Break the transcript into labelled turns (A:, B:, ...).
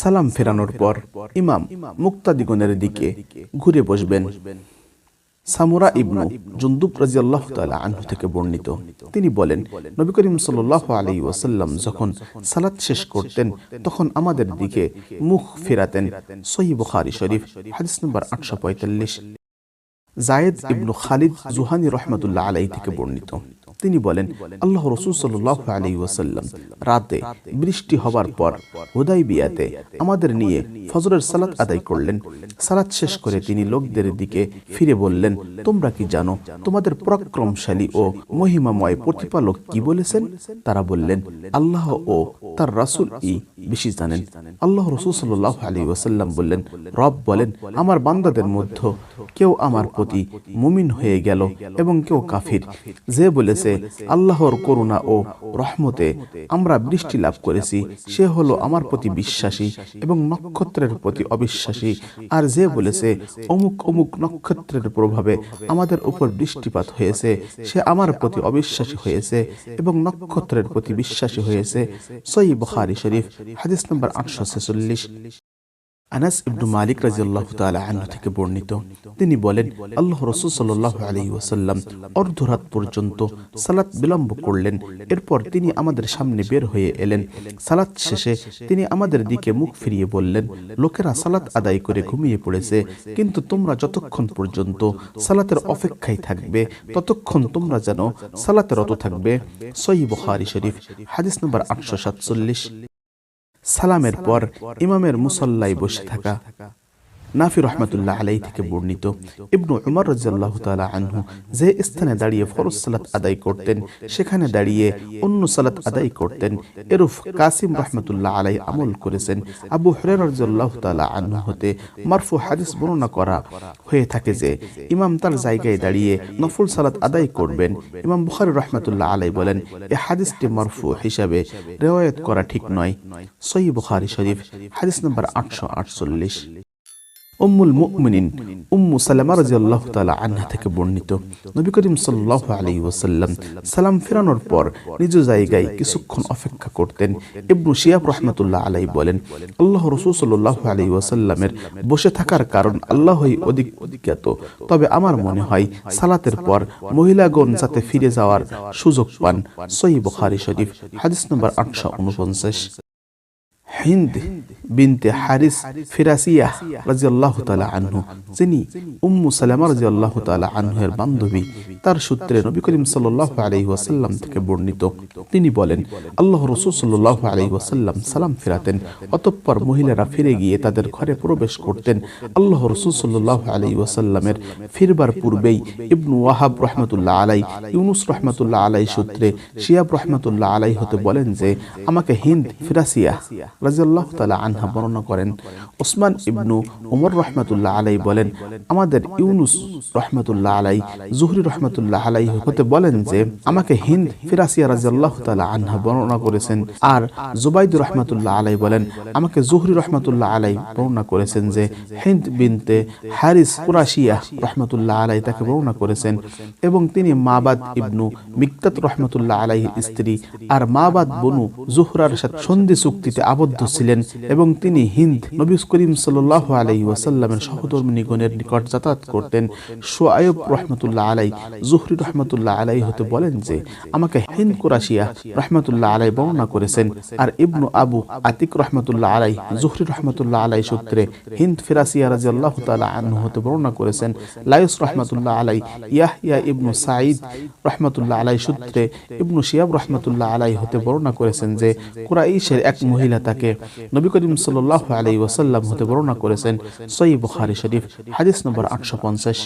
A: সালাম ফেরানোর পর ইমাম মুক্তাদিগণের দিকে ঘুরে বসবেন। সামুরা ইবনু জুন্দুব রাজিয়াল্লাহ তাআলা আনহু থেকে বর্ণিত। তিনি বলেন, নবী করিম সাল্লাল্লাহু আলাইহি ওয়াসাল্লাম যখন সালাত শেষ করতেন, তখন আমাদের দিকে মুখ ফেরাতেন। সহি বুখারী শরীফ, হাদিস নম্বর আটশো পঁয়তাল্লিশ। জায়েদ ইবনু খালিদ জুহানি রহমতুল্লাহ আলাই থেকে বর্ণিত। তিনি বলেন, আল্লাহ রসুল সাল্লাহ আলী ওয়াসাল্লাম রাতে বৃষ্টি হবার পর হুদাই বিয়াতে আমাদের নিয়ে ফজরের সালাত আদায় করলেন। সালাত শেষ করে তিনি লোকদের দিকে ফিরে বললেন, তোমরা কি জানো তোমাদের পরাক্রমশালী ও মহিমাময় প্রতিপালক কি বলেছেন? তারা বললেন, আল্লাহ ও তার রাসুল ই বেশি জানেন। আল্লাহ রসুল সাল্লাহ আলী ওয়াসাল্লাম বললেন, রব বলেন, আমার বান্দাদের মধ্যে কেউ আমার প্রতি মুমিন হয়ে গেল এবং কেউ কাফির। যে বলেছে, আল্লাহর করুণা ও রহমতে আমরা বৃষ্টি লাভ করেছি, সে হলো আমার প্রতি বিশ্বাসী এবং নক্ষত্রের প্রতি অবিশ্বাসী। আর যে বলেছে, অমুক অমুক নক্ষত্রের প্রভাবে আমাদের উপর বৃষ্টিপাত হয়েছে, সে আমার প্রতি অবিশ্বাসী হয়েছে এবং নক্ষত্রের প্রতি বিশ্বাসী হয়েছে। সই বখারি শরীফ, হাদিস নম্বর আটশো ছেচল্লিশ। আনাস ইবনু মালিক রাজিয়াল্লাহু তাআলা আনহু থেকে বর্ণিত। তিনি বলেন আল্লাহ রাসূল সাল্লাল্লাহু আলাইহি ওয়াসাল্লাম অর্ধরাত পর্যন্ত সালাত বিলম্ব করলেন। এরপর তিনি আমাদের সামনে বের হয়ে এলেন। সালাত শেষে তিনি আমাদের দিকে মুখ ফিরিয়ে বললেন লোকেরা সালাত আদায় করে ঘুমিয়ে পড়েছে। কিন্তু তোমরা যতক্ষণ পর্যন্ত সালাতের অপেক্ষায় থাকবে ততক্ষণ তোমরা যেন সালাতে রত থাকবে। সহি বুখারী শরীফ হাদিস নম্বর আটশো সাতচল্লিশ। সালামের পর ইমামের মুসল্লায় বসে থাকা। নাফি রহমতুল্লাহ আলাই থেকে বর্ণিত। ইবনু উমর রাজিয়াল্লাহ তালা আনহু যে স্থানে দাঁড়িয়ে ফরজ সালাত আদায় করতেন, সেখানে দাঁড়িয়ে অন্য সালাত আদায় করতেন। এরুফ কাসিম রহমতুল্লাহ আলাই আমল করেছেন। আবু হরের রাজিয়াল্লাহ তালা আনহু হতে মারফু হাদিস বর্ণনা করা হয়ে থাকে যে, ইমাম তার জায়গায় দাঁড়িয়ে নফল সালাত আদায় করবেন। ইমাম বুখারি রহমতুল্লাহ আলাই বলেন, এ হাদিসটি মারফু হিসাবে রেওয়ায়ত করা ঠিক নয়। সই বুখারি শরীফ, হাদিস নম্বর আটশো আটচল্লিশ। উম্মুল মুমিনিন, উম্মু সালামা রাদিয়াল্লাহু তাআলা আনহা থেকে বর্ণিত। নবী করিম সাল্লাল্লাহু আলাইহি ওয়াসাল্লাম সালাম ফেরানোর পর নিজ জায়গায় কিছুক্ষণ অপেক্ষা করতেন। ইবনু শিয়াব রাহমাতুল্লাহ আলাইহি বলেন, আল্লাহ রাসূল সাল্লাল্লাহু আলাইহি ওয়াসাল্লামের বসে থাকার কারণ আল্লাহই অধিক অধিজ্ঞাত তবে আমার মনে হয় সালাতের পর মহিলাগণ যাতে ফিরে যাওয়ার সুযোগ পান। সহিহ বুখারী শরীফ, হাদিস নম্বর 849 হিন্দ বিনতে হারিস ফিরাসিয়া রাজিয়াল্লাহু তাআলা আনহু। যিনি উম্মু সালামা রাজিয়াল্লাহু তাআলা আনহুর বান্ধবী। তার সূত্রে নবী করিম সাল্লাল্লাহু আলাইহি ওয়াসাল্লাম থেকে বর্ণিত। তিনি বলেন, আল্লাহ রাসূল সাল্লাল্লাহু আলাইহি ওয়াসাল্লাম সালাম ফেরাতেন। অতঃপর মহিলারা ফিরে গিয়ে তাদের ঘরে প্রবেশ করতেন। আল্লাহ রাসূল সাল্লাল্লাহু আলাইহি ওয়াসাল্লামের ফিরবার পূর্বেই ইবনু ওয়াহাব রাহমাতুল্লাহ আলাই ইউনুস রাহমাতুল্লাহ আলাই সূত্রে শিয়াব রাহমাতুল্লাহ আলাই হতে বলেন যে, আমাকে হিন্দ, ফিরাসিয়া রাজিয়াল্লাহ তালা আনহা বর্ণনা করেন, ওসমান ইবনু রহমতুল্লাহ আলাই বলেন, আমাদের ইউনুস রহমতুল্লাহ আলাই জুহরি রহমতুল্লাহ আলাই হতে বলেন যে, আমাকে হিন্দ ফিরাসিয়া রাজিয়াল্লাহ তালা আনহা বর্ণনা করেছেন আর জুবাইদুর রহমতুল্লাহ আলাই বলেন, আমাকে জুহরি রহমতুল্লাহ আলাই বর্ণনা করেছেন যে, হিন্দ বিনতে কুরাশিয়া রহমতুল্লাহ আলাই তাকে বর্ণনা করেছেন এবং তিনি মাবাদ ইবনু মিকতাত রহমতুল্লাহ আলাইহির স্ত্রী আর মাবাদ বনু জুহরার সাথে সন্ধি চুক্তিতে আবদ্ধ ছিলেন এবং তিনি হিন্দ নবী করিম সাল্লাহ আলাই ওয়াসাল্লামের সহধর্মিনীগণের নিকট যাতায়াত করতেন। সোয়াইব রহমতুল্লাহ আলাই জুহরি রহমতুল্লাহ আলাই হতে বলেন যে, আমাকে হিন্দ কুরাশিয়া রহমতুল্লাহ আলাই বর্ণনা করেছেন আর ইবনু আবু আতিক রহমতুল্লাহ আলাই জুহরি রহমতুল্লাহ আলাই সূত্রে হিন্দ ফিরাসিয়া রাজি আল্লাহ তালা আনহু হতে বর্ণনা করেছেন। লায়ুস রহমতুল্লাহ আলাই ইয়াহিয়া ইবনু সাঈদ রহমতুল্লাহ আলাই সূত্রে ইবনু শিয়াব রহমতুল্লাহ আলাই হতে বর্ণনা করেছেন যে, কুরাইশের এক মহিলা তাকে নবী করিম সাল্লাহ আলাই ওয়াসাল্লাম হতে বর্ণনা করেছেন সই বুখারি শরীফ, হাদিস নম্বর আটশো পঞ্চাশ।